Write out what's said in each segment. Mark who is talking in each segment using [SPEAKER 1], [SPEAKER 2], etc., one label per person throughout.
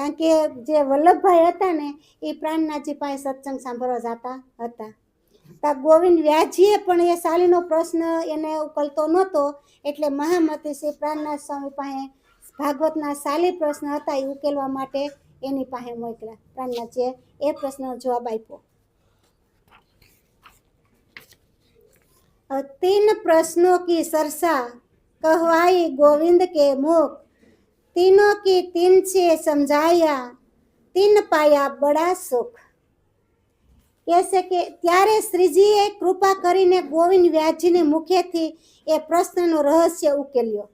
[SPEAKER 1] કારણ કે જે વલ્લભભાઈ હતા ને, એ પ્રાણનાથજી પાસે સત્સંગ સાંભળવા જતા હતા. તા ગોવિંદ વ્યાજીએ પણ એ શાલીનો પ્રશ્ન એને ઉકલતો નહોતો, એટલે મહામતી શ્રી પ્રાણનાથ સ્વામી પાસે ભાગવતના શાલી પ્રશ્ન હતા એ ઉકેલવા માટે એની પાસે મોકલ્યા. પ્રાણનાથજીએ એ પ્રશ્નનો જવાબ આપ્યો. તીન પ્રશ્નો કી સરસા કહવાઈ ગોવિંદ કે મુખ तीनों की तीन से समझाया तीन पाया बड़ा સુખ કહેશે કે ત્યારે શ્રીજીએ કૃપા કરીને ગોવિંદ વ્યાસજીને મુખેથી એ પ્રશ્નનો રહસ્ય ઉકેલ્યો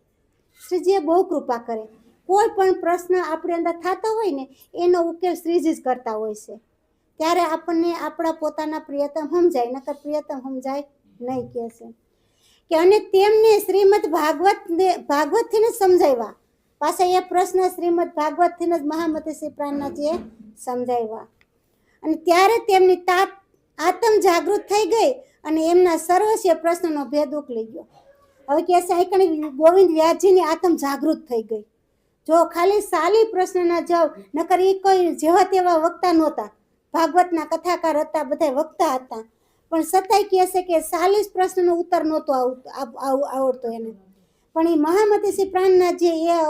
[SPEAKER 1] શ્રીજીએ બહુ કૃપા કરે કોઈ પણ પ્રશ્ન આપણી અંદર થતો હોય ને એનો ઉકેલ શ્રીજી જ કરતા હોય છે ત્યારે આપણને આપણા પોતાના પ્રિયતમ સમજાય નકર પ્રિયતમ સમજાય નહીં કહે છે કે અને તેમને શ્રીમદ ભાગવત ભાગવતથી જ સમજાવ્યા પાછા એ પ્રશ્ન શ્રીમદ ભાગવતથી જ મહામતી શ્રી પ્રાણનાથજીએ સમજાવ્યા. અને ત્યારે તેમની તાપ આત્મ જાગૃત થઈ ગઈ અને એમના સર્વસ્ય પ્રશ્નનો ભેદ ઉકલી ગયો. હવે કે સાંકણી ગોવિંદ વ્યાસજીની આત્મ જાગૃત થઈ ગઈ. જો ખાલી સાલી પ્રશ્નના જવાબ, નકર એ કોઈ જેવા તેવા વક્તા નહોતા. ભાગવતના કથાકાર હતા બધા વક્તા હતા. પણ સતાય કહે છે કે સાલીસ પ્રશ્નનો ઉત્તર નહોતો આવતો, આવ- આવ- આવડતો એને. પણ એ મહામતી પ્રાણનાથજીએ એ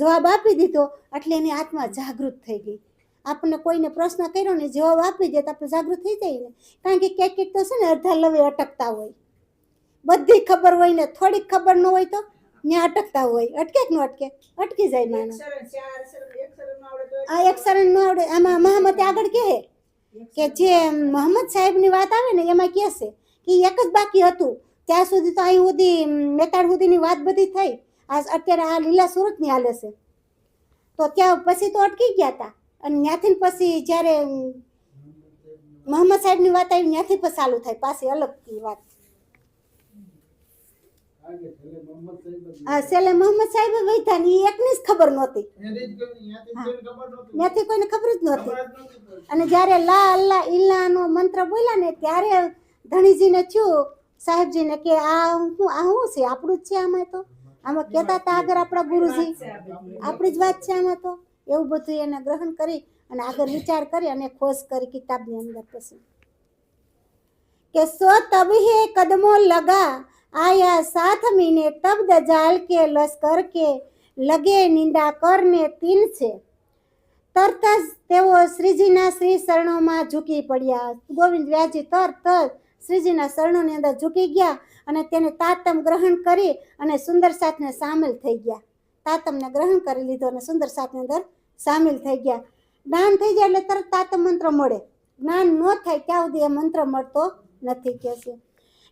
[SPEAKER 1] જવાબ આપી દીધો એટલે એની આત્મા જાગૃત થઈ ગઈ. આપણને કોઈને પ્રશ્ન કર્યો ને જવાબ આપી દે તો આપણે જાગૃત થઈ જઈએ ને. કારણ કે ક્યાંક ક્યાંક તો છે ને અડધા લવે અટકતા હોય. બધી ખબર હોય ને, થોડીક ખબર ન હોય તો ત્યાં અટકતા હોય. અટકે કે ન અટકે? અટકી જાય માણસ. આ એક શરણ ન આવડે, આમાં મહામતી આગળ કહે કે જે મોહમ્મદ સાહેબની વાત આવે ને, એમાં કહેશે કે એક જ બાકી હતું. ત્યાં સુધી તો અહીં સુધી મેતાડ સુધીની વાત બધી થઈ. આ અત્યારે આ લીલા સુરતની હાલે છે. તો ત્યાં પછી તો અટકી ગયા હતા અને ત્યાંથી પછી જ્યારે મોહમ્મદ સાહેબની વાત આવી, ત્યાંથી પછી ચાલુ થાય. પાછી અલગ વાત. છેલ્લે મોહમ્મદ સાહેબ વૈધા ને એકની જ ખબર નહોતી. ત્યાંથી કોઈને ખબર જ નહોતી. અને જ્યારે લા અલ્લાહ ઈલ્લાનો મંત્ર બોલ્યા ને, ત્યારે ધણીજીને થયું સાહેબજીને કે, આ શું આ શું છે? આપણું જ છે આમાં તો. આમાં કહેતા હતા, આગળ આપણા ગુરુજી. આપણી જ વાત છે આમાં તો. એવું બધું એને ગ્રહણ કરી અને આગળ વિચાર કરી અને ખોજ કરી કિતાબની અંદર પછી. કે, સો તબહે કદમો લગા, આયા સાથ મીને તબ દજાલ કે લશ્કર કે, લગે નિંદા કરને તીન છે. તરત જ તેઓ શ્રીજીના શ્રી શરણોમાં ઝૂકી પડ્યા. ગોવિંદ વ્યાજી તરત જ શ્રીજીના શરણોની અંદર ઝૂકી ગયા અને તેને તાતમ ગ્રહણ કરી અને સુંદર સાથને સામેલ થઈ ગયા. તાતમને ગ્રહણ કરી લીધો અને સુંદર સાથની અંદર સામેલ થઈ ગયા. જ્ઞાન થઈ જાય એટલે તરત તાતમ મંત્ર મળે. જ્ઞાન ન થાય ત્યાં સુધી એ મંત્ર મળતો નથી કે છે.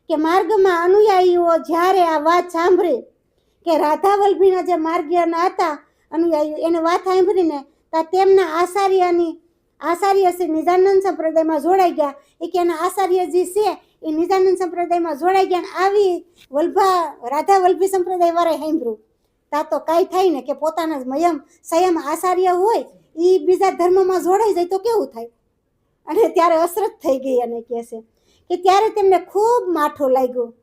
[SPEAKER 1] કે માર્ગમાં અનુયાયીઓ જ્યારે આ વાત સાંભળી કે રાધા વલ્લભીના જે માર્ગીયના હતા, અનુયાયીઓ એને વાત સાંભળીને તો તેમના આચાર્યની આચાર્ય શ્રી નિજાનંદ સંપ્રદાયમાં જોડાઈ ગયા. એ કે એના આચાર્યજી છે, એ નિજાનંદ સંપ્રદાયમાં જોડાઈ ગયા આવી વલ્ભા, રાધા વલ્ભી સંપ્રદાય વાળા સાંભળ્યું. તા તો કાંઈ થાય ને કે પોતાના મયમ સંયમ આચાર્ય હોય એ બીજા ધર્મમાં જોડાઈ જાય તો કેવું થાય? અને ત્યારે અસરત થઈ ગઈ અને કહે છે કે ત્યારે તેમને ખૂબ માઠું લાગ્યું.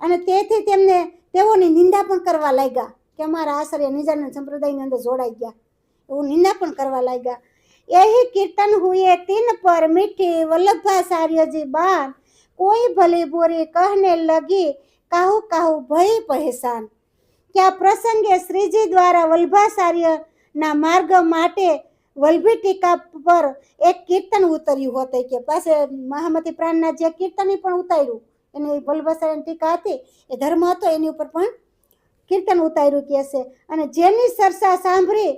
[SPEAKER 1] અને તેથી તેમને તેઓની નિંદા પણ કરવા લાગ્યા કે અમારા આચાર્ય નિજાનંદ સંપ્રદાયની અંદર જોડાઈ ગયા. એવું નિંદા પણ કરવા લાગ્યા. यही कीर्तन हुए तीन पर मीठी वल्लभाचार्य बार कोई भली बुरी कहने लगी काहू काहू भय परेशान क्या પ્રસંગે શ્રીજી દ્વારા વલ્ભાચાર્ય ના માર્ગ માટે વલ્ભી ટીકા પર એક કીર્તન ઉતર્યું હતું કે પાસે મહામતી પ્રાણના જે કીર્તન પણ ઉતાર્યું એની વલ્ભાચાર્યની ટીકા હતી એ ધર્મ હતો એની ઉપર પણ કીર્તન ઉતાર્યું કે છે અને જેની ચર્ચા સાંભળી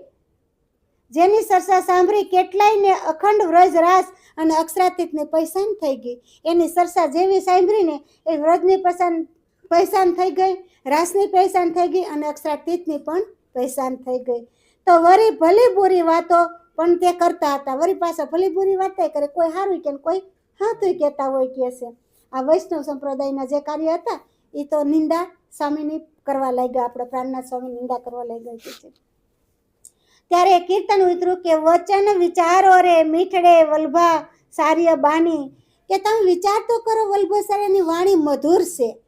[SPEAKER 1] જેની સરસા સાંભળી કેટલાયને અખંડ વ્રજ રાસ અને અક્ષરાતીતને પૈસાન થઈ ગઈ. એની સરસા જેવી સાંભળીને એ વ્રજની પસાન, પૈસાન થઈ ગઈ, રાસની પૈસાન થઈ ગઈ અને અક્ષરાતીતની પણ પૈસાન થઈ ગઈ. તો વરી ભલી બુરી વાતો પણ તે કરતા હતા. વરી પાછા ભલી બુરી વાતો કરે. કોઈ સારું કે કોઈ હાથું કહેતા હોય કે છે. આ વૈષ્ણવ સંપ્રદાયના જે કાર્ય હતા એ તો નિંદા સ્વામીની કરવા લાગ્યા. આપણે પ્રાણનાથ સ્વામી નિંદા કરવા લાગ્યા છે. ત્યારે કીર્તન ઉતર્યું કે, વચન વિચારો રે મીઠડે વલ્ભા સાર્ય બાની કે, તમે વિચાર તો કરો વલ્ભ સાર્યની વાણી મધુર છે.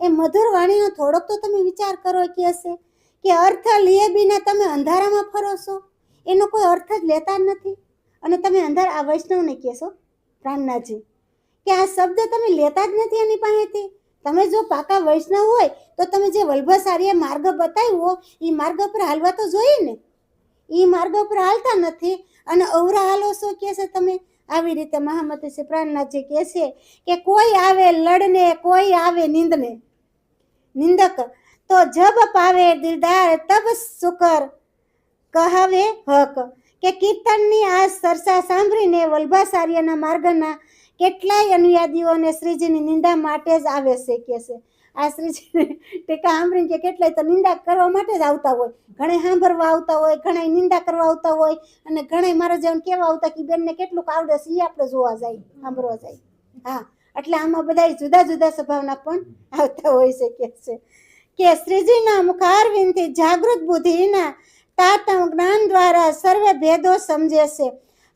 [SPEAKER 1] એ મધુર વાણીનો થોડોક તો તમે વિચાર કરો કે હશે. કે અર્થ લીએ બીના તમે અંધારામાં ફરો છો? એનો કોઈ અર્થ જ લેતા નથી. અને તમે અંધાર, આ વૈષ્ણવને કહેશો, પ્રાણનાથજી, કે આ શબ્દ તમે લેતા જ નથી એની પાસેથી. તમે જો પાકા વૈષ્ણવ હોય, તો તમે જે વલ્ભસારીએ માર્ગ બતાવ્યો એ માર્ગ પર હાલવા તો જોઈએ ને? એ માર્ગ ઉપર હાલતા નથી. અને અવરા હાલો શું કે છે તમે? આવી રીતે મહામતી શ્રી પ્રાણનાથજી કહે છે કે કોઈ આવે લડને, કોઈ આવે નિંદને. નિંદક, તો જબ પાવે દિલદાર, તબ સુકર. કહાવે હક કે કીર્તનની આ સરસા સાંભળીને વલ્ભાચાર્યના માર્ગના કેટલાય અનુયાદીઓને શ્રીજીની નિંદા માટે જ આવે છે કે છે. આ શ્રીજી ટેકા સાંભળીને કે કેટલાય તો નિંદા કરવા માટે જ આવતા હોય. ઘણે સાંભળવા આવતા હોય ઘણા નિંદા કરવા આવતા હોય અને ઘણા મારા જેવું કેવા આવતા કે બેનને કેટલુંક આવડે છે એ આપણે જોવા જાય, સાંભળવા જાય. હા, એટલે આમાં બધા જુદા જુદા સ્વભાવના પણ આવતા હોય છે કે છે. કે શ્રીજીના મુખારવિંદથી જાગૃત બુદ્ધિના તાતમ જ્ઞાન દ્વારા સર્વે ભેદો સમજે છે.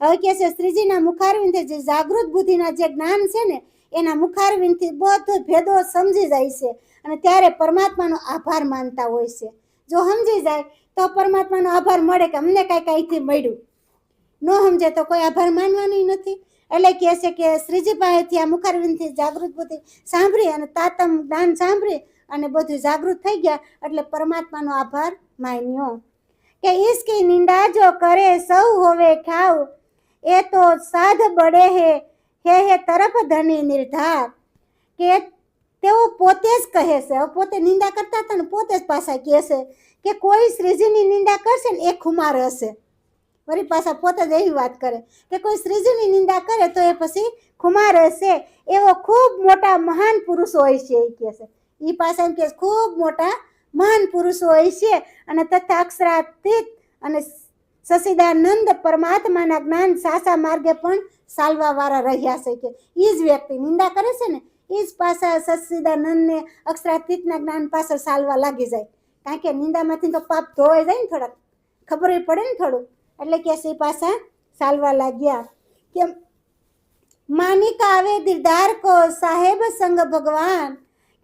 [SPEAKER 1] હવે કે છે શ્રીજીના મુખારવિંદથી જે જાગૃત બુદ્ધિના જે જ્ઞાન છે ને, એના મુખારવિંદથી બધો ભેદો સમજી જાય છે અને ત્યારે પરમાત્માનો આભાર માનતા હોય છે. જો સમજી જાય, તો પરમાત્માનો આભાર મળે કે અમને કાંઈ કાંઈથી મળ્યું. ન સમજે તો કોઈ આભાર માનવાની નથી. એટલે કહે છે કે શ્રીજી પાસેથી આ મુખારવિંદથી જાગૃત બુદ્ધિ સાંભળી અને તાતમ જ્ઞાન સાંભળી અને બધું જાગૃત થઈ ગયા એટલે પરમાત્માનો આભાર માન્યો. કે ઈસકી નિંદા જો કરે, સૌ હોવે ઠાવ એ તો સાધ બળે હે હે હે, તરફ ધણી નિર્ધાર. કે તેઓ પોતે જ કહે છે પોતે નિંદા કરતા હતા ને પોતે જ પાછા કહે કે કોઈ શ્રીજીની નિંદા કરશે ને એ ખુમાર હશે. વળી પાછા પોતે જ એવી વાત કરે કે કોઈ શ્રીજીની નિંદા કરે તો એ પછી ખુમાર હશે. એવો ખૂબ મોટા મહાન પુરુષો હોય છે એ કહે છે. એ પાછા એમ કે ખૂબ મોટા મહાન પુરુષો હોય છે. અને તથા અક્ષરાતીત અને સસીદાનંદ પરમાત્માના જ્ઞાન સાસા માર્ગે પણ સાલવા વાળા રહ્યા છે કે એ જ વ્યક્તિ નિંદા કરે છે ને એ જ પાછા સચિદાનંદને અક્ષરાતીતના જ્ઞાન પાછળ સાલવા લાગી જાય. કારણ કે નિંદામાંથી તો પાપ ધોવાઈ જાય ને થોડાક. ખબર પડે ને થોડું એટલે કે છે પાછા સાલવા લાગ્યા. કે માનિક આવે દિલદાર કો સાહેબ સંગ ભગવાન,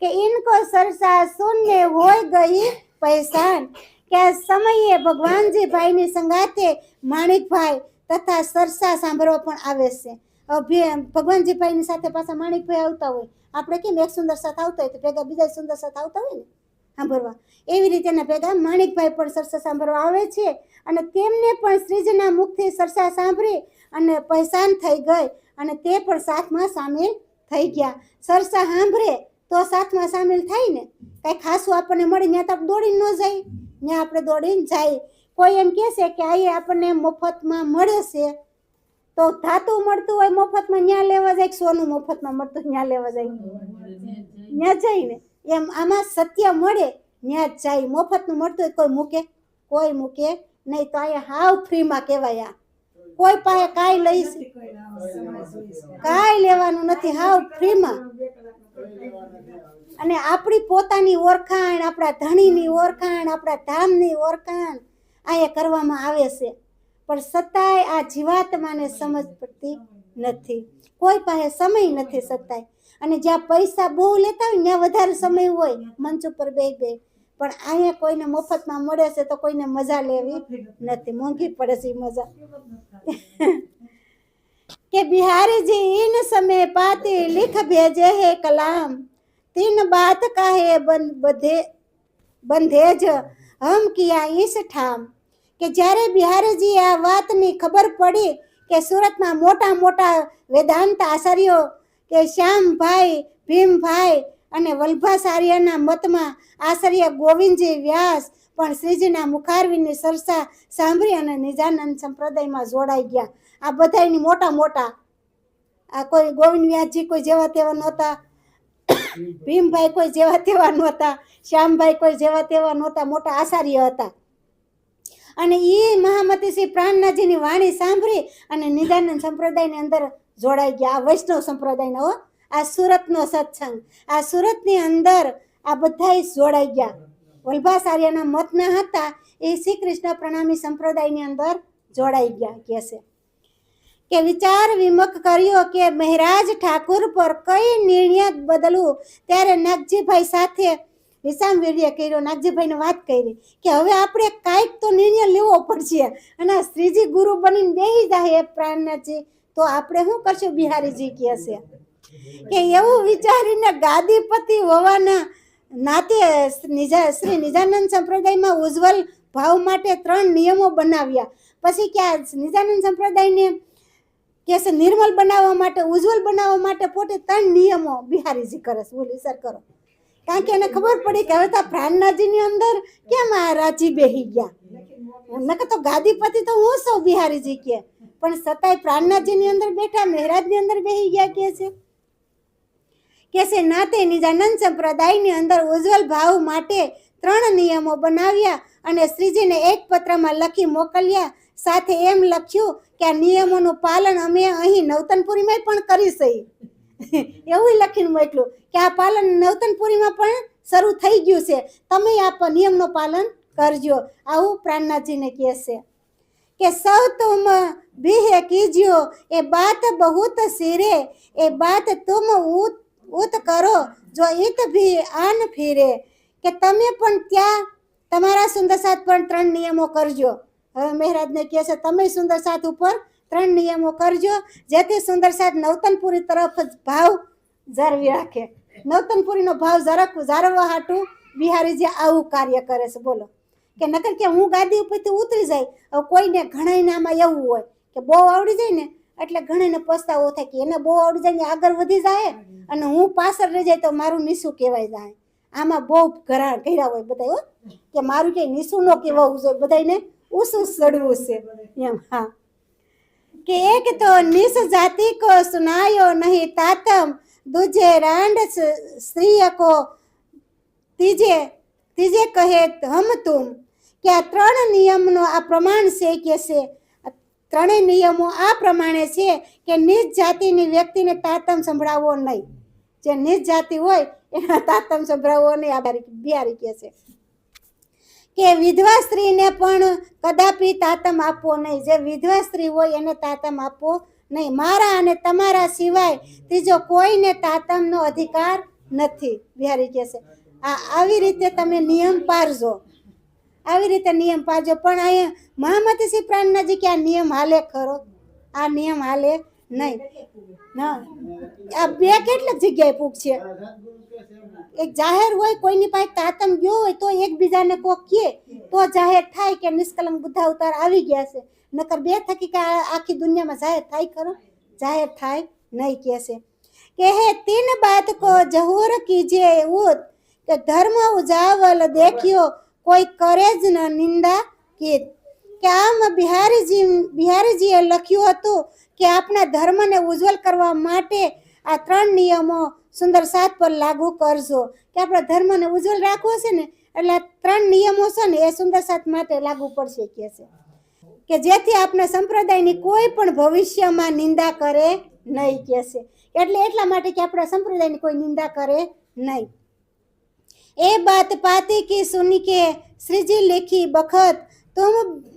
[SPEAKER 1] કે ઇનકો સરસા શૂન્ય હોય ગઈ પૈસાન. કે આ સમયે ભગવાનજી ભાઈની સંગાતે માણિકભાઈ તથા સરસા સાંભળવા પણ આવે છે. ભગવાનજીભાઈની ભગવાનજી ભાઈની સાથે પાછા માણિકભાઈ આવતા હોય. આપણે કેમ એક સુંદર સાથ આવતા હોય તો ભેગા બીજા સુંદર સાથ આવતા હોય ને? સાંભળવા. એવી રીતે એના ભેગા માણિકભાઈ પણ સરસા સાંભળવા આવે છે અને તેમને પણ શ્રીજીના મુખથી સરસા સાંભળી અને પહેચાન થઈ ગઈ અને તે પણ સાથમાં સામેલ થઈ ગયા. સરસા સાંભળે તો સાથમાં સામેલ થાય ને, કાંઈ ખાસું આપણને મળે ત્યાં તો દોડીને ન જાય. ત્યાં આપણે દોડીને જાય. કોઈ એમ કહે કે આ આપણને મફતમાં મળે છે. તો ધાતુ મળતું હોય મફતમાં ત્યાં લેવા જાય સોનું મફતમાં મળતું ત્યાં લેવા જાય? ત્યાં ને. એમ આમાં સત્ય મળે ત્યાં જાય. મફતનું મળતું હોય કોઈ મૂકે? કોઈ મૂકે? નહીં તો અહીંયા હાવ ફ્રીમાં કહેવાય આ. કોઈ પાસે કાંઈ લઈશ કાંઈ લેવાનું નથી હાવ ફ્રીમાં. અને આપણી પોતાની ઓળખાણ આપણા ધણીની ઓળખાણ આપણા ધામની ઓળખાણ અહીંયા કરવામાં આવે છે. પણ સતાય આ જીવાત્માને સમજ પડતી નથી. કોઈ પાસે સમય નથી સતાય. અને જ્યાં પૈસા બહુ લેતા હોય ત્યાં વધારે સમય હોય મંચ ઉપર બે બે પણ અહીંયા કોઈને મફતમાં મળે છે તો કોઈને મજા લેવી નથી. મોંઘી પડે છે મજા. કે बिहारी जी इन समय पाती लिख भेजे है कलाम तीन बात का है बन बधे બંધેજ હમ કિયા ઈસ ઠામ કે જ્યારે બિહારીજી આ વાતની ખબર પડી કે સુરતમાં મોટા મોટા વેદાંત આચાર્યો કે શ્યામભાઈ ભીમભાઈ અને વલ્ભાચાર્યના મતમાં આચાર્ય ગોવિંદજી વ્યાસ પણ શ્રીજીના મુખારવીની સરસા સાંભળી અને નિજાનંદ સંપ્રદાયમાં જોડાઈ ગયા. આ બધાયની મોટા મોટા, આ કોઈ ગોવિંદ વ્યાસજી કોઈ જેવા તેવા નહોતા, ભીમભાઈ કોઈ જેવા તેવા નહોતા, શ્યામભાઈ કોઈ જેવા તેવા નહોતા, મોટા આચાર્ય હતા. અને એ મહામતી શ્રી પ્રાણનાથજીની વાણી સાંભળી અને નિદાનંદ સંપ્રદાયની અંદર જોડાઈ ગયા. આ વૈષ્ણવ સંપ્રદાયનો આ સુરતનો સત્સંગ. આ સુરતની અંદર આ બધાય જોડાઈ ગયા. વલ્ભાચાર્યના મતના હતા એ શ્રી કૃષ્ણ પ્રણામી સંપ્રદાયની અંદર જોડાઈ ગયા કે છે કે વિચાર વિમક કર્યો કે મહેરાજ ઠાકુર પર કઈ નિર્ણય બદલવું? ત્યારે નાગજીભાઈ સાથે વિસામ વીર્ય કર્યો. નાગજીભાઈને વાત કરી કે હવે આપણે કાંઈક તો નિર્ણય લેવો પડશે અને શ્રીજી ગુરુ બનીને બેહી જાય એ પ્રાણનાથજી. તો આપણે શું કરશું? બિહારીજી કહે છે કે એવું વિચારીને ગાદીપતિ હોવાના નાતે નિજા, શ્રી નિજાનંદ સંપ્રદાયમાં ઉજ્જવલ ભાવ માટે ત્રણ નિયમો બનાવ્યા. પછી કે નિજાનંદ સંપ્રદાયને કે છે નિર્મલ બનાવવા માટે, ઉજ્જવલ બનાવવા માટે પોતે ત્રણ નિયમો બિહારીજી કરે છે. બોલી સર કરો. કારણ કે એને ખબર પડી કે હવે તો પ્રાણનાજીની અંદર કેમ આ રાજી બેહી ગયા? નકે તો ગાદીપતિ તો હું સૌ બિહારીજી કે. પણ સતાય પ્રાણનાજીની અંદર બેઠા, મહેરાજની અંદર બેહી ગયા કે છે? કે છે નાતે નિજાનંદ સંપ્રદાયની અંદર ઉજ્જવલ ભાવ માટે ત્રણ નિયમો બનાવ્યા અને શ્રીજીને એક પત્રમાં લખી મોકલ્યા. સાથે એમ લખ્યું કે આ નિયમોનું પાલન અમે અહીં નવતનપુરીમાં પણ કરી સહી એવું લખીને મોકલું કે આ પાલન નવતનપુરીમાં પણ શરૂ થઈ ગયું છે. તમે આ નિયમનું પાલન કરજો. આવું પ્રાણનાથજીને કહે છે. કે સૌ તુમ ભીહ કીજ્યો, એ બાત બહુત સિરે એ બાત તુમ ઉત ઉત કરો. જો ઈત ભી આન ફીરે, કે તમે પણ ત્યાં તમારા સુંદર સાથ પણ ત્રણ નિયમો કરજો. હવે મહેરાજને કહે છે, તમે સુંદર સાથ ઉપર ત્રણ નિયમો કરજો, જેથી સુંદર સાથ નવતનપુરી તરફ ભાવ જાળવી રાખે. નવતનપુરીનો ભાવ જરાક જાળવવા હાટું બિહારીજી આવું કાર્ય કરે છે, બોલો. કે નકર કે હું ગાદી ઉપરથી ઉતરી જાય, હવે કોઈને ઘણા નામાં એવું હોય, કે બહુ આવડી જાય ને એટલે ઘણીને પસ્તાવો થાય કે એને બહુ આવડી આગળ વધી જાય અને હું પાછળ રહી જાય તો મારું નીસું કહેવાય જાય. આમાં બહુ ઘરા ઘેરા હોય બધા કે મારું કે નીસું ન કહેવાવું જોઈએ બધાને ઉસું સડવું છે. એમ, હા. કે એક તો નિસ જાતિ કો સુનાયો નહીં તાતમ. દૂજે રાંડ સ્ત્રીય કો ત્રીજે ત્રીજે કહે હમ તુમ. કે આ ત્રણ નિયમનો આ પ્રમાણ છે કે છે. ત્રણેય નિયમો આ પ્રમાણે છે કે નિજ જાતિની વ્યક્તિને તાતમ સંભળાવવો નહીં. જે નિજ જાતિ હોય, એના તાતમ સંભળાવવો નહીં આ બિહારી કહે છે. કે વિધવા સ્ત્રીને પણ કદાપી તાતમ આપવો નહીં. જે વિધવા સ્ત્રી હોય, એને તાતમ આપવો નહીં. મારા અને તમારા સિવાય ત્રીજો કોઈને તાતમનો અધિકાર નથી. બિહારી કહે છે. આ આવી રીતે તમે નિયમ પાળજો આવી રીતે નિયમ પાજો. પણ અહીંયા મહામતી શ્રી પ્રાણ નજીક આ નિયમ હાલે ખરો? આ નિયમ હાલે નહીં. હા આ બે કેટલીક જગ્યાએ પૂછશે એક જાહેર હોય, કોઈની પાસે તાતમ ગયો હોય, તો એકબીજાને કોક કહે તો જાહેર થાય કે નિષ્કલંક બુદ્ધા અવતાર આવી ગયા છે. નકર બે થકી કે આખી દુનિયામાં જાહેર થાય ખરો? જાહેર થાય નહીં કહેશે છે. કે હે, તીન બાત કો જહોર કીજે ઉત કે ધર્મ ઉજાવલ દેખ્યો કોઈ કરે જ ન નિંદા કે કે આમ બિહારીજી બિહારીજીએ લખ્યું હતું કે આપણા ધર્મને ઉજ્જવલ કરવા માટે આ ત્રણ નિયમો સુંદર સાત પર લાગુ કરજો. કે આપણા ધર્મને ઉજ્જવલ રાખવો છે ને, એટલે આ ત્રણ નિયમો છે ને એ સુંદર સાત માટે લાગુ પડશે કે છે. કે જેથી આપણા સંપ્રદાયની કોઈ પણ ભવિષ્યમાં નિંદા કરે નહીં કે છે. એટલે એટલા માટે કે આપણા સંપ્રદાયની કોઈ નિંદા કરે નહીં. એ બાત પાતી કે સુની કે, શ્રીજી લેખી બખત, તુમ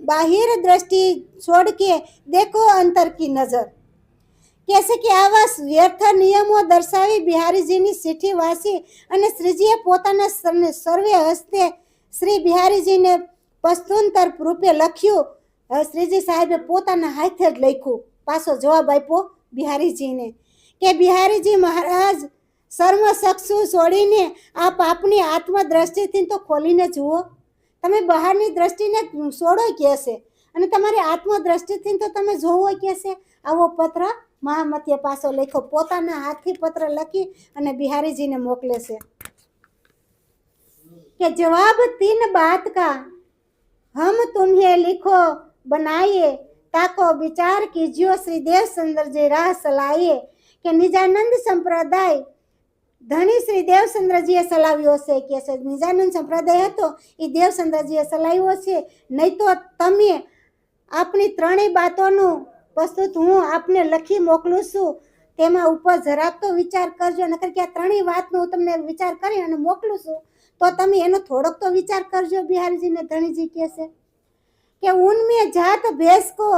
[SPEAKER 1] બાહિર દ્રષ્ટિ છોડ કે દેખો અંતર કી નજર. કહેશે કે આવા વ્યર્થ નિયમો દર્શાવી બિહારીજીની ચીઠી વાંચી અને શ્રીજીએ પોતાના સર્વે હસ્તે શ્રી બિહારીજીને પસ્તુંતર રૂપે લખ્યું. શ્રીજી સાહેબે પોતાના હાથે જ લખ્યું. પાછો જવાબ આપ્યો બિહારીજીને કે, બિહારીજી મહારાજ સર્વ સક્ષુ છોડીને આપ આપની આત્મદ્રષ્ટિથી તો ખોલીને જુઓ. તમે બહારની દ્રષ્ટિને છોડો કહેશે અને તમારી આત્મદ્રષ્ટિથી તો તમે જોવો કહેશે. આવો પત્ર મહામતીએ પાછો લખ્યો પોતાના હાથથી પત્ર લખી અને બિહારીજીને મોકલે છે કે જવાબ તીન બાત કા હમ તુમ્હે લિખો બનાઈએ તાકો વિચાર કીજ્યો શ્રી દેવચંદ્રજી રાહ સલાઈએ કે નિજાનંદ સંપ્રદાય ધણી શ્રી દેવચંદ્રજીએ સલાવ્યો છે કે છે, નિજાનંદ સંપ્રદાય હતો, એ દેવચંદ્રજીએ સલાવ્યો છે. નહીં તો તમે આપણી ત્રણેય બાતોનું પ્રસ્તુત હું આપને લખી મોકલું છું. તેમાં ઉપર જરાક તો વિચાર કરજો, નકર કે આ ત્રણેય વાતનો હું તમને વિચાર કરી અને મોકલું છું. તો તમે એનો થોડોક તો વિચાર કરજો બિહારીજીને ધણીજી કહે છે. કે ઉનમે જાત ભેસકો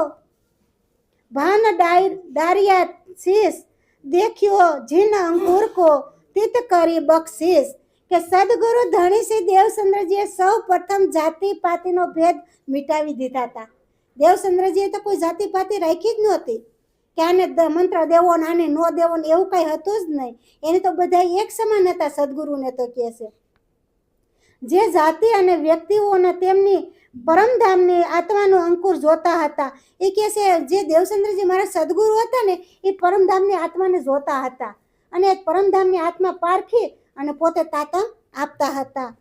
[SPEAKER 1] ભાન ડાયર દારિયા શીશ, દેખ્યો જીન અંકુર કો તિત કરી બક્ષીસ કે સદગુરુ ધણીસિંહ દેવચંદ્રજીએ સૌ પ્રથમ જાતિ પાતિનો ભેદ મિટાવી દીધા હતા. દેવચંદ્રજીએ તો કોઈ જાતિ પાતિ રાખી જ નહોતી. કે આને મંત્ર દેવો ને આને ન દેવો ને એવું કાંઈ હતું જ નહીં. એને તો બધા એક સમાન હતા સદગુરુને તો કહે છે. જે જાતિ અને વ્યક્તિઓને તેમની પરમધામની આત્માનો અંકુર જોતા હતા, એ કહે છે, જે દેવચંદ્રજી મારા સદગુરુ હતા ને, એ પરમધામની આત્માને જોતા હતા. અને પરમધામની આત્મા પારખી અને પોતે તાતમ આપતા હતા.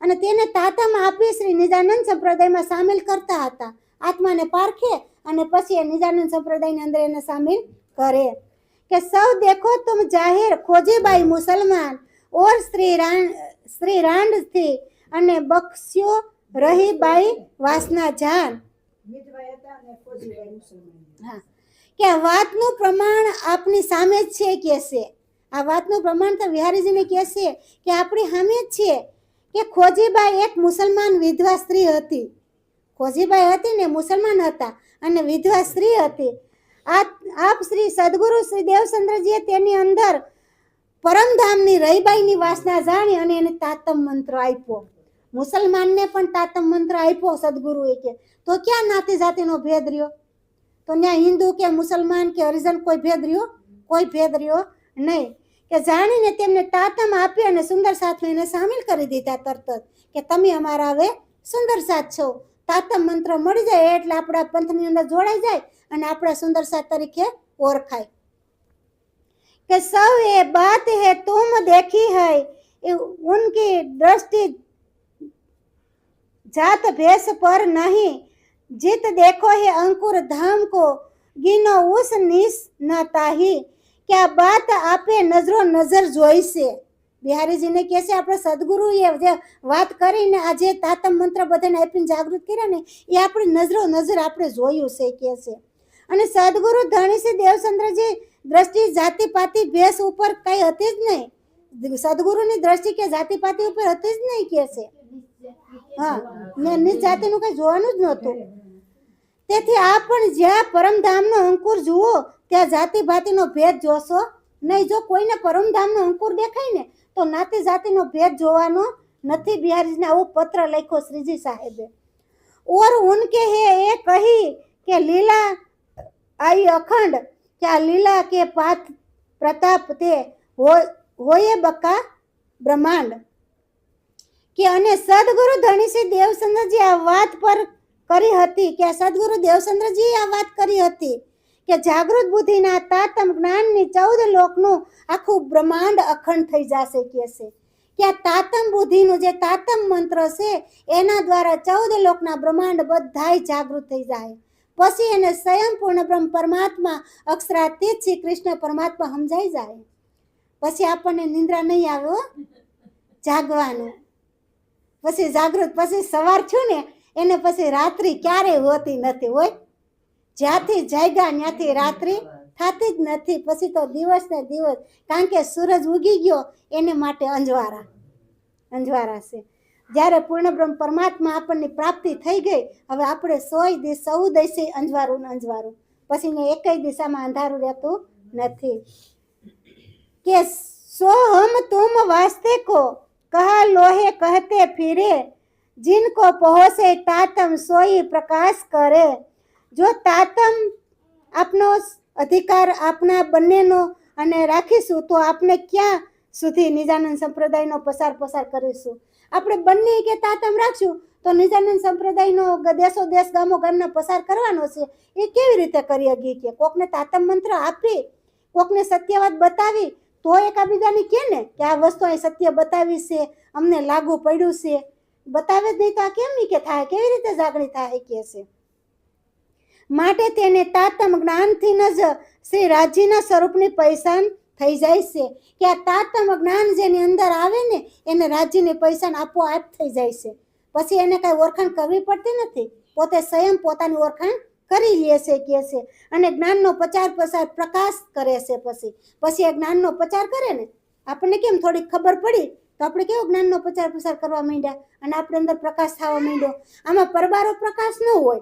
[SPEAKER 1] અને તેને તાતમ આપી શ્રી નિજાનંદ સંપ્રદાયમાં સામેલ કરતા હતા. આત્માને પારખે અને પછી એ નિજાનંદ સંપ્રદાયની અંદર એને સામેલ કરે. કે સૌ દેખો તુમ જાહેર ખોજીબાઈ મુસલમાન, ઓર શ્રી રાણ શ્રી રાંડથી અને બક્ષ્યો રહી બાઈ વાસના જાન. હા. કે વાતનું પ્રમાણ આપની સામે છે કે છે? આ વાતનું પ્રમાણ તો વિહારીજીને કહે છે કે આપણી સામે જ છે કે ખોજીબાઈ એક મુસલમાન વિધવા સ્ત્રી હતી. ખોજીબાઈ હતી ને મુસલમાન હતા અને વિધવા સ્ત્રી હતી. આ આપ શ્રી સદગુરુ શ્રી દેવચંદ્રજીએ તેની અંદર પરમધામની રહીબાઈની વાસના જાણી અને એને તાતમ મંત્ર આપ્યો. મુસલમાનને પણ તાતમ મંત્ર આપ્યો સદગુરુએ કે, તો ક્યાં નાતી જાતિનો ભેદ રહ્યો? તો ત્યાં હિન્દુ કે મુસલમાન કે હરિજન કોઈ ભેદ રહ્યો? કોઈ ભેદ રહ્યો નહીં. કે જાણીને તેમને તાતમ આપી અને સુંદર સાથને સામેલ કરી દીધા તરત જ કે તમે અમારા હવે સુંદર સાથ છો. તાતમ મંત્ર મળી જાય એટલે આપણા પંથની અંદર જોડાઈ જાય અને આપણા સુંદર સાથ તરીકે ઓળખાય. કે સૌ એ બાત હે તુમ દેખી હૈ. એ ઉનકી દ્રષ્ટિ જાત ભેષ પર નહીં. જીત દેખો હે અંકુર ધામ કો. ગીનો ઉસ નિસ ન તાહી. કે આ બાત આપે નજરો નજર જોઈશે. બિહારીજીને કહે છે, આપણે સદગુરુએ જે વાત કરીને આ જે તાતમ મંત્ર બધાને આપીને જાગૃત કર્યા ને, એ આપણી નજરો નજર આપણે જોયું છે, કહે છે. અને સદગુરુ ધણીસિંહ દેવચંદ્રજી દ્રષ્ટિ જાતિ પાતિ ભેસ ઉપર કઈ હતી જ નહીં. સદગુરુની દ્રષ્ટિ કે જાતિ પાતિ ઉપર હતી જ નહીં, કહે છે. હા, ને નિજ જાતિનું કઈ જોવાનું જ નહોતું. તેથી આ પણ જ્યાં પરમધામનો અંકુર જુઓ ત્યાં જાતિ ભાતિનો ભેદ જોશો? નહીં, જો કોઈને પરમધામનો અંકુર દેખાય ને, તો નાતી જાતિનો ભેદ જોવાનો નથી બિહારીને આવો પત્ર લખ્યો શ્રીજી સાહેબે. ઓર ઉનકે હે એ કહી કે લીલા આઈ અખંડ, કે આ લીલા કે પાથ પ્રતાપ તે હોયે બકા બ્રહ્માંડ. કે અને સદગુરુ ધણીસિંહ દેવચંદ્રજી આ વાત પર કરી હતી, કે સદગુરુ દેવચંદ્રજી આ વાત કરી હતી. કે જાગૃત બુદ્ધિના તાતમ જ્ઞાનની ચૌદ લોકનું આખું બ્રહ્માંડ અખંડ થઈ જશે કે છે. કે આ તાતમ બુદ્ધિનું જે તાતમ મંત્ર છે, એના દ્વારા ચૌદ લોકના બ્રહ્માંડ બધાય જાગૃત થઈ જાય. પછી એને સ્વયંપૂર્ણ બ્રહ્મ પરમાત્મા અક્ષરાતીત શ્રી કૃષ્ણ પરમાત્મા સમજાઈ જાય. પછી આપણને નિંદ્રા નહીં આવે હો. જાગવાનું. પછી જાગૃત, પછી સવાર છું ને, એને પછી રાત્રિ ક્યારેય હોતી નથી, હોય? જ્યાંથી જાગ્યા, ત્યાંથી રાત્રિ થતી જ નથી. પછી તો દિવસ ને દિવસ, કારણ કે સૂરજ ઉગી ગયો, એને માટે અંજવારા અંજવારા છે. જ્યારે પૂર્ણબ્રહ્મ પરમાત્મા આપણને પ્રાપ્તિ થઈ ગઈ, હવે આપણે સોય દિવસ સૌ દિવસે અંજવારું ને અંજવારું. પછી ને એકેય દિશામાં અંધારું રહેતું નથી. કે સોહમ તુમ વાસ્તે કો, કહા લોહે કહેતે ફિરે જિનકો પહોંચે તાતમ સોઈ પ્રકાશ કરે. જો તાતમ આપનો અધિકાર આપના બંનેનો અને રાખીશું, તો આપણે ક્યાં સુધી નિજાનંદ સંપ્રદાયનો પસાર પસાર કરીશું? આપણે બંને કે તાતમ રાખશું, તો નિજાનંદ સંપ્રદાયનો દેશો દેશ ગામો ગામના પસાર કરવાનો છે. એ કેવી રીતે કરી શકીએ કે? કોકને તાતમ મંત્ર આપી, કોકને સત્યવાદ બતાવી, તો એકાબીજાને કે ને કે આ વસ્તુ અહીં સત્ય બતાવી છે, અમને લાગુ પડ્યું છે? બતાવે જ નહીં તો આ કેમ નહીં કે થાય? કેવી રીતે જાગણી થાય કે છે? માટે તેને તાતમ જ્ઞાનથી જ શ્રી રાજીના સ્વરૂપની પૈસાન થઈ જાય છે. કે આ તાતમ જ્ઞાન જેની અંદર આવે ને, એને રાજ્યની પૈસાન આપોઆપ થઈ જાય છે. પછી એને કાંઈ ઓળખાણ કરવી પડતી નથી. પોતે સ્વયં પોતાની ઓળખાણ કરી લે છે કે છે. અને જ્ઞાનનો પ્રચાર પ્રસાર પ્રકાશ કરે છે પછી. પછી એ જ્ઞાનનો પ્રચાર કરે ને, આપણને કેમ થોડીક ખબર પડી? તો આપણે કેવો જ્ઞાનનો પ્રચાર પ્રસાર કરવા માંડ્યા? અને આપણે અંદર પ્રકાશ થવા માંડ્યો. આમાં પરબારો પ્રકાશ ન હોય.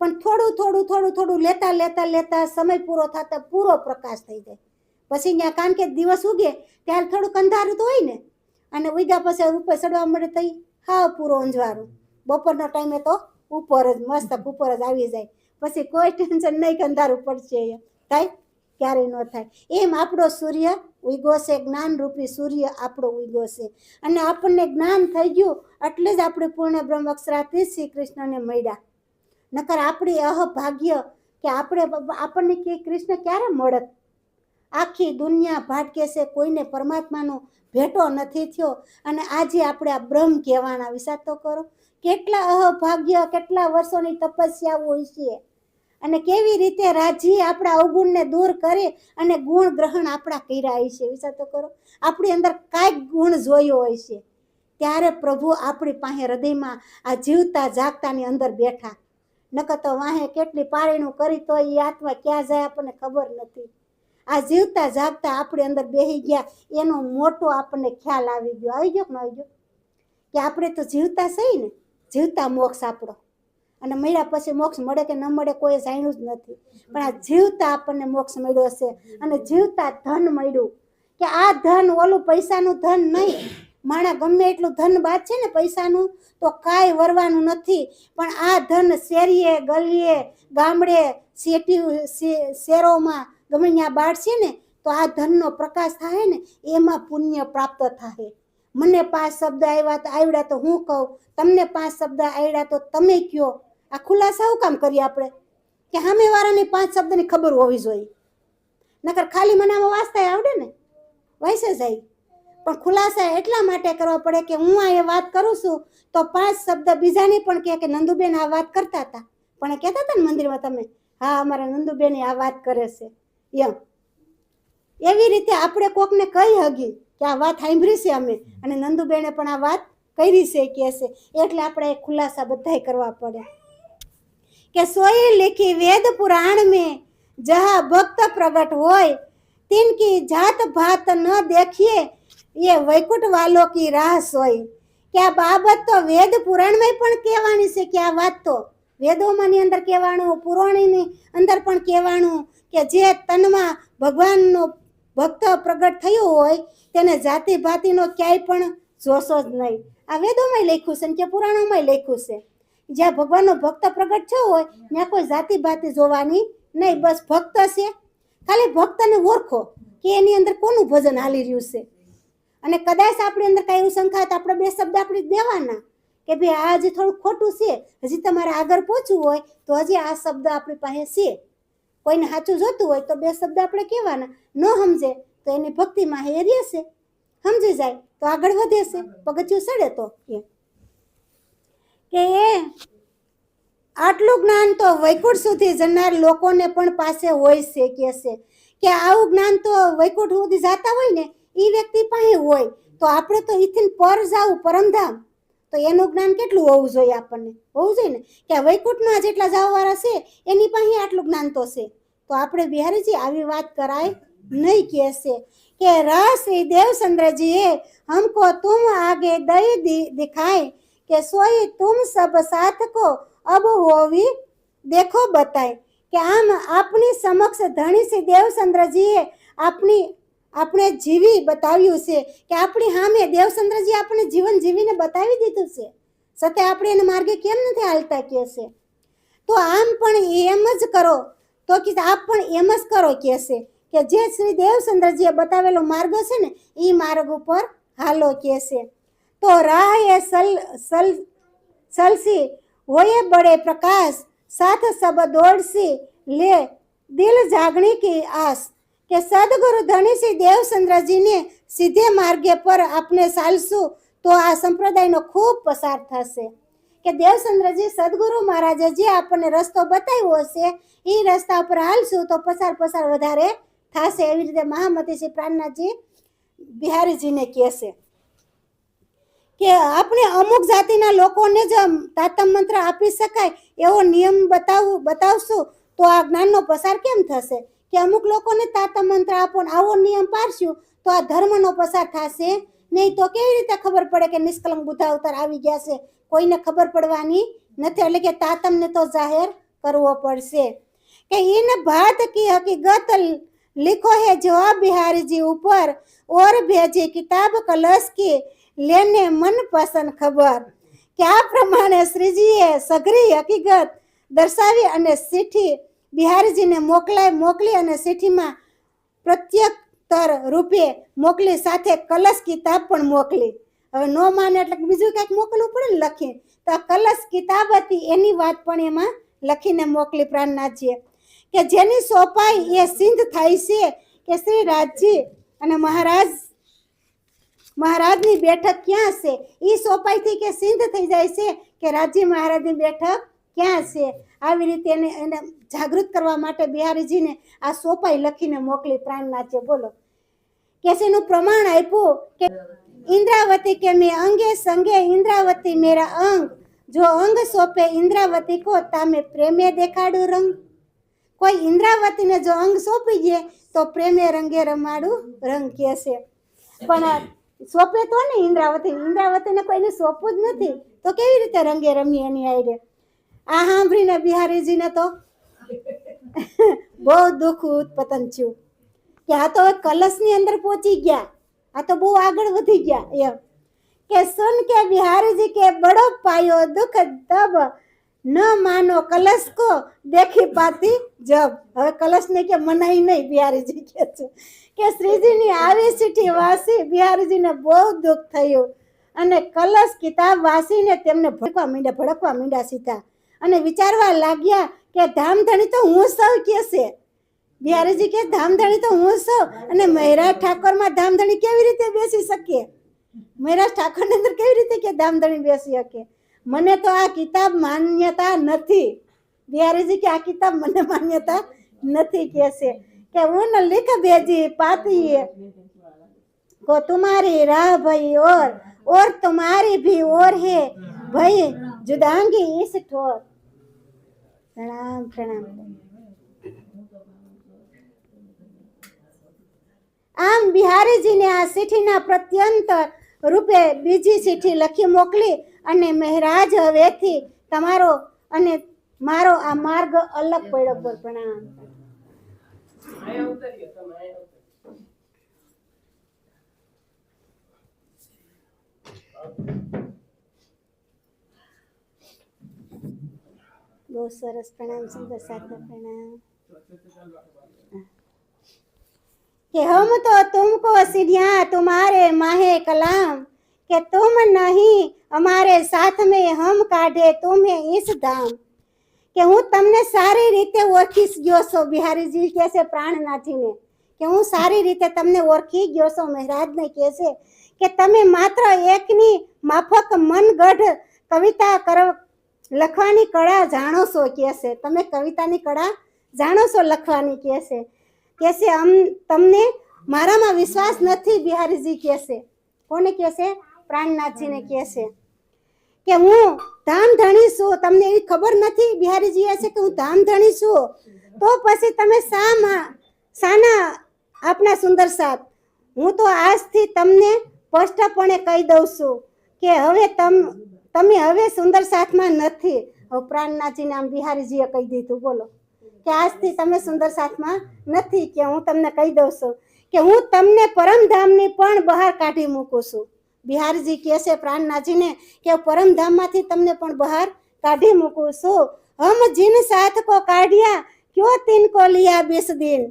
[SPEAKER 1] પણ થોડું થોડું થોડું થોડું લેતા લેતા લેતા સમય પૂરો થતા પૂરો પ્રકાશ થઈ જાય. પછી ત્યાં કારણ કે દિવસ ઉગે, ત્યારે થોડુંક અંધારું તો હોય ને, અને ઉગ્યા પછી ઉપર ચડવા મળે તઈ હા પૂરો અંજવાળું બપોરના ટાઈમે તો ઉપર જ, મસ્ત ઉપર જ આવી જાય. પછી કોઈ ટેન્શન નહીં કે અંધારું પડશે થાય? ક્યારેય ન થાય. એમ આપણો સૂર્ય ઉગ્યો છે, જ્ઞાનરૂપી સૂર્ય આપણો ઉગો છે. અને આપણને જ્ઞાન થઈ ગયું એટલે જ આપણે પૂર્ણ બ્રહ્મ અક્ષરાથી શ્રી કૃષ્ણને મળ્યા. નકર આપણી અહભાગ્ય કે આપણે આપણને કે કૃષ્ણ ક્યારે મળત? આખી દુનિયા ભાટકે છે, કોઈને પરમાત્માનો ભેટો નથી થયો. અને આજે આપણે આ બ્રહ્મ કહેવાના વિચાર તો કરો. કેટલા અહભાગ્ય કેટલા વર્ષોની તપસ્યા હોય છે. અને કેવી રીતે રાજી આપણા અવગુણને દૂર કરે અને ગુણ ગ્રહણ આપણા કર્યા છે, વિચાર તો કરો. આપણી અંદર કાંઈક ગુણ જોયો હોય છે. ત્યારે પ્રભુ આપણી પાસે હૃદયમાં આ જીવતા જાગતાની અંદર બેઠા. નકર તો વાહે કેટલી પાળીનું કરી તો એ આત્મા ક્યાં જાય આપણને ખબર નથી. આ જીવતા જાગતા આપણી અંદર બેહી ગયા, એનો મોટો આપણને ખ્યાલ આવી ગયો. આવી ગયો કે ન આવી ગયો? કે આપણે તો જીવતા સહી ને? જીવતા મોક્ષ આપણો. અને મળ્યા પછી મોક્ષ મળે કે ન મળે કોઈ જાણ્યું જ નથી. પણ આ જીવતા આપણને મોક્ષ મળ્યો છે. અને જીવતા ધન મળ્યું. કે આ ધન ઓલું પૈસાનું ધન નહીં. માણા ગમે એટલું ધન બાદ છે ને પૈસાનું, તો કાંઈ વરવાનું નથી. પણ આ ધન શેરીએ, ગલીએ, ગામડે, શેટી શેરોમાં ગમે ત્યાં બાળશે ને, તો આ ધનનો પ્રકાશ થાય ને, એમાં પુણ્ય પ્રાપ્ત થાય મને પાંચ શબ્દ આવ્યા તો આવડ્યા તો હું કહું? તમને પાંચ શબ્દ આવડ્યા તો તમે કયો આ ખુલાસા શું કામ કરીએ આપણે? કે સામેવાળાને પાંચ શબ્દની ખબર હોવી જોઈએ. નકર ખાલી મને આમાં વાંચતા આવડે ને? વાંચે જાય. પણ ખુલાસા એટલા માટે કરવા પડે કે હું આ એ વાત કરું છું, તો પાંચ શબ્દ બીજાની પણ કહે કે નંદુબેન આ વાત કરતા હતા. પણ કહેતા હતા ને મંદિરમાં તમે, હા, અમારા નંદુબેન આ વાત કરે છે. એમ. એવી રીતે આપણે કોકને કહી હગી કે આ વાત સાંભળી છે અમે, અને નંદુબેને પણ આ વાત કરી છે કે છે. એટલે આપણે એ ખુલાસા બધાય કરવા પડે. કે સોય લેખી વેદ પુરાણ મેં જહા ભક્ત પ્રગટ હોય તિનકી જાત ભાત ન દેખીએ એ વૈકુટ વાલોકી કી રાહ સોય કે આ બાબત તો વેદ પુરાણમાં પણ કહેવાની છે કે આ વાત તો વેદોમાંની અંદર કહેવાનું, પુરાણીની અંદર પણ કહેવાનું કે જે તનમાં ભગવાનનો ભક્ત પ્રગટ થયો હોય, તેને જાતિ ભાતિનો ક્યાંય પણ જોશો જ નહીં. આ વેદોમાં લખ્યું છે કે પુરાણોમાં લખ્યું છે. જ્યાં ભગવાનનો ભક્ત પ્રગટ થયો હોય, ત્યાં કોઈ જાતિ ભાતિ જોવાની નહીં. બસ ભક્ત છે. ખાલી ભક્તને ઓળખો કે એની અંદર કોનું ભજન હાલી રહ્યું છે. અને કદાચ આપણી અંદર કાંઈ એવું શંકા તો આપણે બે શબ્દ આપણે દેવાના. કે ભાઈ આ હજી થોડું ખોટું છે, હજી તમારે આગળ પહોંચવું હોય તો હજી આ શબ્દ આપણી પાસે છે. કોઈને સાચું જોતું હોય તો બે શબ્દ આપણે કહેવાના. ન સમજે તો એની ભક્તિમાં એ રહેશે. સમજી જાય તો આગળ વધે છે. પગથિયું સડે તો કે એ આટલું જ્ઞાન તો વૈકુંઠ સુધી જનાર લોકોને પણ પાસે હોય છે, કે છે. કે આવું જ્ઞાન તો વૈકુંઠ સુધી જાતા હોય ને એ વ્યક્તિ પાસે હોય, તો આપણે તો ઇથિન પર જાવું, પરમધામ. તો એનું જ્ઞાન કેટલું હોવું જોઈએ આપણને? હોવું જોઈએ ને? કે વૈકુંઠમાં જેટલા જવાવાળા છે, એની પાસે આટલું જ્ઞાન તો છે. તો આપણે બિહારીજી આવી વાત કરાય નહીં કહે છે. કે રસ એ દેવચંદ્રજીએ હમકો તુમ આગે દઈ દેખાય કે સોય તુમ સબ સાથકો અબ હોવી દેખો બતાય. કે આમ આપની સમક્ષ ધણી શ્રી દેવચંદ્રજીએ આપની આપણે જીવી બતાવ્યું છે કે આપણી સામે દેવચંદ્રજી આપણે જીવન જીવીને બતાવી દીધું છે. સાથે આપણે એને માર્ગે કેમ નથી હાલતા કહે છે? તો આમ પણ એમ જ કરો. તો કે આપ પણ એમ જ કરો કહે છે કે જે શ્રી દેવચંદ્રજીએ બતાવેલો માર્ગ છે ને એ માર્ગ ઉપર હાલો કહે છે. તો રાહ એ સલ સલ, સલસી, હોયે બળે પ્રકાશ, સાથ સબ દોડસી, લે, દિલ જાગણી કી આશ કે સદગુરુ ધણીસિંહ દેવચંદ્રજીને સીધે માર્ગે પર આપણે ચાલશું, તો આ સંપ્રદાયનો ખૂબ પસાર થશે. કે દેવચંદ્રજી, સદગુરુ મહારાજે જે આપણને રસ્તો બતાવ્યો છે એ રસ્તા પર હાલશું, તો પસાર પસાર વધારે થશે એવી રીતે મહામતી શ્રી પ્રાણનાથજી બિહારીજીને કહેશે. કે આપણે અમુક જાતિના લોકોને જ તાતમ મંત્ર આપી શકાય એવો નિયમ બતાવું, બતાવશું, તો આ જ્ઞાનનો પસાર કેમ થશે? કે અમુક લોકોને તાતમ મંત્ર આપો ને આવો નિયમ પાડશું તો આ ધર્મનો પસાર થશે નહીં તો કેવી રીતે ખબર પડે કે નિષ્કલંક બુદ્ધા અવતાર આવી ગયા છે કોઈને ખબર પડવાની નથી એટલે કે તાતમને તો જાહેર કરવો પડશે કે इन बात की हकीकत लिखो है जवाब बिहारी जी ऊपर और भेजी किताब कलश की લેને મનપસંદ ખબર કે આ પ્રમાણે શ્રીજીએ સઘરી હકીકત દર્શાવી અને ચિઠ્ઠી બિહારીજીને મોકલાય, મોકલી અને ચિઠ્ઠીમાં પ્રત્યક્ષર રૂપે મોકલી સાથે કલશ કિતાબ પણ મોકલી. હવે નો માને એટલે બીજું કાંઈક મોકલવું પડે ને લખી તો કલશ કિતાબ હતી, એની વાત પણ એમાં લખીને મોકલી પ્રાણનાથજીએ. કે જેની સોપાઈ એ સિંધ થાય છે કે શ્રી રાજજી અને મહારાજ, મહારાજની બેઠક ક્યાં છે? એ સોપાઈથી કે સિંધ થઈ જાય છે કે રાજજી મહારાજની બેઠક ક્યાં છે? આવી રીતે એને એને જાગૃત કરવા માટે બિહારીજીને આ સોપાઈ લખીને મોકલી પ્રાણનાથે બોલો. કેસીનું પ્રમાણ આપ્યું કે ઇન્દ્રાવતી કે મેં અંગે સંગે ઇન્દ્રાવતી મેરા અંગ. જો અંગ સોંપે ઇન્દ્રાવતી કો તામે પ્રેમે દેખાડું રંગ. કોઈ ઇન્દ્રાવતીને જો અંગ સોંપી દે તો પ્રેમે રંગે રમાડું રંગ કહેશે. પણ સોંપે તો ને ઇન્દ્રાવતી. ઇન્દ્રાવતીને કોઈને સોંપવું જ નથી. તો કેવી રીતે રંગે રમી એની આઈડે આ સાંભળીને બિહારીજીને તો બહુ દુઃખ ઉત્પન્ન થયું. કે આ તો કલશની અંદર પહોંચી ગયા. આ તો બહુ આગળ વધી ગયા એમ. કે સુન કે બિહારીજી કે બડો પાયો દુઃખ તબ ન માનો, કલશ કો દેખી પાતી જબ. હવે કલશને કે મનાઈ નહીં બિહારીજી કે છે. કે શ્રીજીની આવી ચિઠ્ઠી વાસી બિહારીજીને બહુ દુઃખ થયું. અને કલશ કિતાબ વાસીને તેમને ભડકવા માંડ્યા ભડકવા માંડ્યા સીધા. અને વિચારવા લાગ્યા કે ધામધણી તો હું સૌ કે છે બિહારીજી કે ધામધણી તો હું છું અને મહેરાજ ઠાકોરમાં ધામધણી કેવી રીતે બેસી શકીએ મહેરાજ ઠાકોરની અંદર કેવી રીતે કે ધામધણી બેસી શકે મને તો આ કિતાબ માન્યતા નથી બિહારીજી કે આ કિતાબ મને માન્યતા નથી કે છે કે ઉન लिख भेजी पाती को तुम्हारी राह भई और और तुम्हारी भी और है भई जुदांगी इस ठोर પ્રણામ પ્રણામ આમ બિહારીજીને આ ચિઠ્ઠીના પ્રત્યંતર રૂપે બીજી ચિઠ્ઠી લખી મોકલી અને મહેરાજ હવેથી તમારો અને મારો આ માર્ગ અલગ પડ્યો પર પ્રણામ Thank you. બહુ સરસ પ્રણામ, સુંદર સાધના પ્રણામ. કે હમ તો તુમકો સિરિયા તુમારે માહે કલામ. કે તુમ નહીં, અમારે સાથ મે હમ કાઢે તુમે ઇસ ધામ કે હું તમને સારી રીતે ઓળખી ગયો છો, બિહારીજી કહે છે પ્રાણનાથીને કે હું સારી રીતે તમને ઓળખી ગયો છો, મહારાજને કહે છે કે તમે માત્ર એકની માફક મનગઢ કવિતા કર લખવાની કળા જાણો છો કહે છે તમે કવિતાની કળા જાણો છો લખવાની કહે છે કે છે અમ, તમને મારામાં વિશ્વાસ નથી, બિહારીજી કહે છે કોને કહે છે પ્રાણનાથજીને કહે છે કે હું ધામધણી છું, તમને એવી ખબર નથી? બિહારીજી એ છે કે હું ધામધણી છું. તો પછી તમે શામાં, શાના આપના સુંદર સાથ હું તો આજથી તમને સ્પષ્ટપણે કહી દઉં છું કે હવે તમ તમે હવે સુંદર સાથમાં નથી. પ્રાણનાથજીને આમ બિહારીજીએ કહી દીધું, બોલો. કે આજથી તમે સુંદર સાથમાં નથી કે હું તમને કહી દઉં છું કે હું તમને પરમધામની પણ બહાર કાઢી મૂકું છું. બિહારજી કહે છે પ્રાણનાથજીને કે પરમધામમાંથી તમને પણ બહાર કાઢી મૂકું છું. હમ જીન સાથ કો કાઢ્યા, ક્યો તિન કો લિયા બીસ દિન?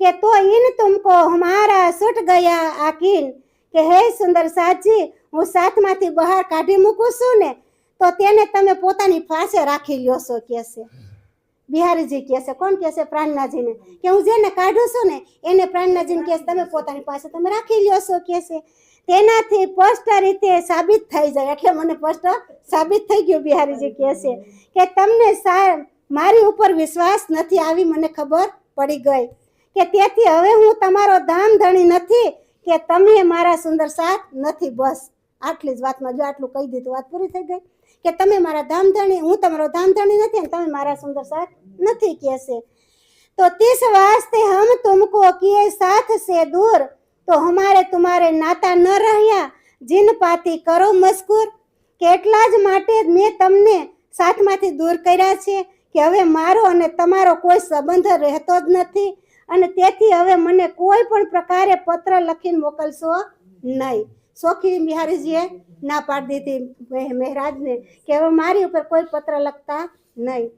[SPEAKER 1] કે તો ઇન તુમકો હમારા સુટ ગયા આકીન. કે હે સુંદર સાથજી હું સાથમાંથી બહાર કાઢી મૂકું છું ને, તો તેને તમે પોતાની પાસે રાખી લ્યો છો કે બિહારીજી કહે કોણ કહે છે? પ્રાણનાથજીને. કે હું જેને કાઢું છું ને, એને પ્રાણનાજીને કહે તમે પોતાની પાસે તમે રાખી લ્યો છો કે છે. તેનાથી સ્પષ્ટ રીતે સાબિત થઈ જાય, એટલે મને સ્પષ્ટ સાબિત થઈ ગયું, બિહારીજી કહે કે તમને મારી ઉપર વિશ્વાસ નથી આવી, મને ખબર પડી ગઈ. કે તેથી હવે હું તમારો ધામ ધણી નથી, કે તમે મારા સુંદર સાથ નથી, બસ. આટલી જ વાતમાં જો આટલું કહી દીધું, વાત પૂરી થઈ ગઈ? કે તમે મારા ધામધણી, હું તમારો ધામધણી નથી અને તમે મારા સુંદર સાથ નથી કહેશે તો તીસ વાસ્તે હમ તુમકો કિયે સાથ સે દૂર? તો હમારે તુમારે નાતા ન રહ્યા, જીન પાતી કરો મસ્કૂર? કેટલા જ માટે મેં તમને સાથમાંથી દૂર કર્યા છે કે હવે મારો અને તમારો કોઈ સંબંધ રહેતો જ નથી અને તેથી હવે મને કોઈ પણ પ્રકારે પત્ર લખીને મોકલશો નહીં. સોખી બિહારીજીએ ના પાડી દીધી. મહેરાજને કે હવે મારી ઉપર કોઈ પત્ર લખતા નહીં.